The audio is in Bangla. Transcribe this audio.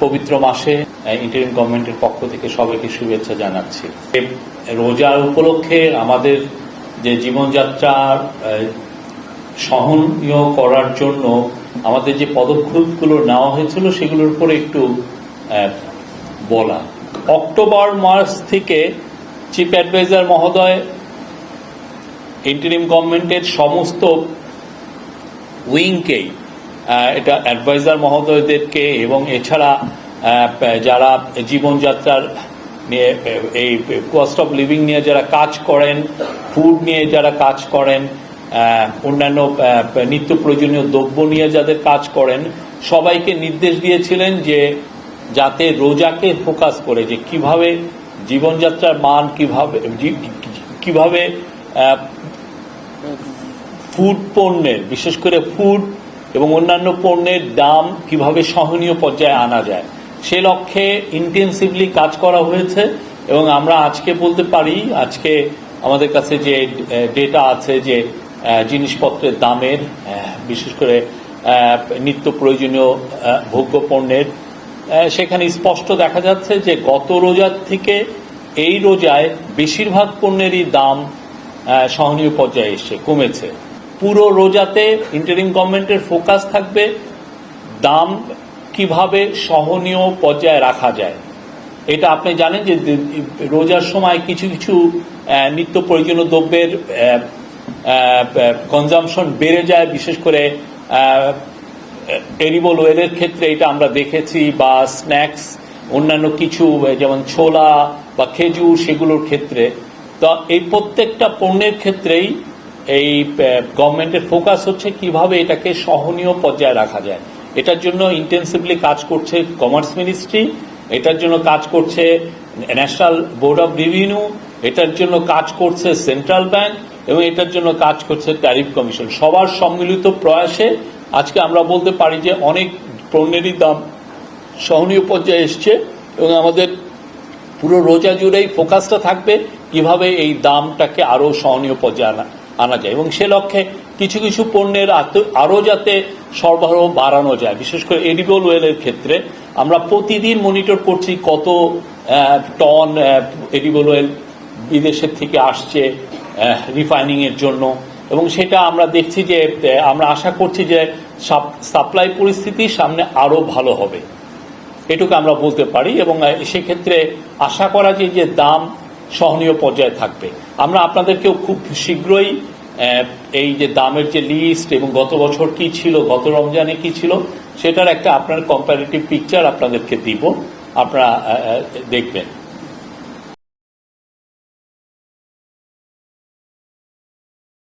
পবিত্র মাসে ইন্টারিম গভর্নমেন্টের পক্ষ থেকে সবাইকে শুভেচ্ছা জানাচ্ছি। রোজার উপলক্ষে আমাদের যে জীবনযাত্রার সহনীয় করার জন্য আমাদের যে পদক্ষেপগুলো নেওয়া হয়েছিল, সেগুলোর উপরে একটু বলা। অক্টোবর মাস থেকে চিফ অ্যাডভাইজার মহোদয় ইন্টারিম গভর্নমেন্টের সমস্ত উইংকেই এটা অ্যাডভাইজার মহোদয়দেরকে এবং এছাড়া যারা জীবনযাত্রার নিয়ে, এই কস্ট অফ লিভিং নিয়ে যারা কাজ করেন ফুড নিয়ে যারা কাজ করেন অন্যান্য নিত্য প্রয়োজনীয় দ্রব্য নিয়ে যাদের কাজ করেন, সবাইকে নির্দেশ দিয়েছিলেন যে যাতে রোজাকে ফোকাস করে যে কীভাবে জীবনযাত্রার মান কীভাবে কীভাবে ফুড পণ্যের, বিশেষ করে ফুড এবং অন্যান্য পণ্যের দাম কীভাবে সহনীয় পর্যায়ে আনা যায়, সে লক্ষ্যে ইন্টেন্সিভলি কাজ করা হয়েছে এবং আমরা আজকে বলতে পারি, আজকে আমাদের কাছে যে ডেটা আছে যে জিনিসপত্রের দামের বিশেষ করে নিত্য প্রয়োজনীয় ভোগ্য পণ্যের সেখানে স্পষ্ট দেখা যাচ্ছে যে গত রোজার থেকে এই রোজায় বেশিরভাগ পণ্যেরই দাম সহনীয় পর্যায়ে এসছে, কমেছে। পুরো রোজাতে ইন্টারিম গভর্নমেন্টের ফোকাস থাকবে, দাম কীভাবে সহনীয় পর্যায়ে রাখা যায়। এটা আপনি জানেন যে রোজার সময় কিছু কিছু নিত্য প্রয়োজনীয় দ্রব্যের কনজামশন বেড়ে যায়, বিশেষ করে এরিবল ওয়েলের ক্ষেত্রে এটা আমরা দেখেছি বা স্ন্যাক্স অন্যান্য কিছু যেমন ছোলা বা খেজুর সেগুলোর ক্ষেত্রে। তো এই প্রত্যেকটা পণ্যের ক্ষেত্রেই এই গভর্নমেন্টের ফোকাস হচ্ছে কীভাবে এটাকে সহনীয় পর্যায়ে রাখা যায়। এটার জন্য ইন্টেন্সিভলি কাজ করছে কমার্স মিনিস্ট্রি এটার জন্য কাজ করছে ন্যাশনাল বোর্ড অফ রেভিনিউ এটার জন্য কাজ করছে সেন্ট্রাল ব্যাংক এবং এটার জন্য কাজ করছে ট্যারিফ কমিশন সবার সম্মিলিত প্রয়াসে আজকে আমরা বলতে পারি যে অনেক পণ্যেরই দাম সহনীয় পর্যায়ে এসছে এবং আমাদের পুরো রোজা জুড়েই ফোকাসটা থাকবে কীভাবে এই দামটাকে আরও সহনীয় পর্যায়ে আনা আনা যায়। এবং সে লক্ষ্যে কিছু কিছু পণ্যের আত- আরও যাতে সরবরাহ বাড়ানো যায়। বিশেষ করে এডিবল ওয়েলের ক্ষেত্রে আমরা প্রতিদিন মনিটর করছি কত টন এডিবল ওয়েল বিদেশের থেকে আসছে রিফাইনিং এর জন্য। এবং সেটা আমরা দেখছি যে আমরা আশা করছি যে সাপ্লাই পরিস্থিতি সামনে আরও ভালো হবে। এটুকু আমরা বলতে পারি। এবং সেক্ষেত্রে আশা করা যে দাম সহনীয় পর্যায়ে থাকবে। আমরা আপনাদেরকেও খুব শীঘ্রই এই যে দামের যে লিস্ট এবং গত বছর কি ছিল, গত রমজানে কি ছিল, সেটার একটা আপনার কম্পারেটিভ পিকচার আপনাদেরকে দিব। আপনারা দেখবেন।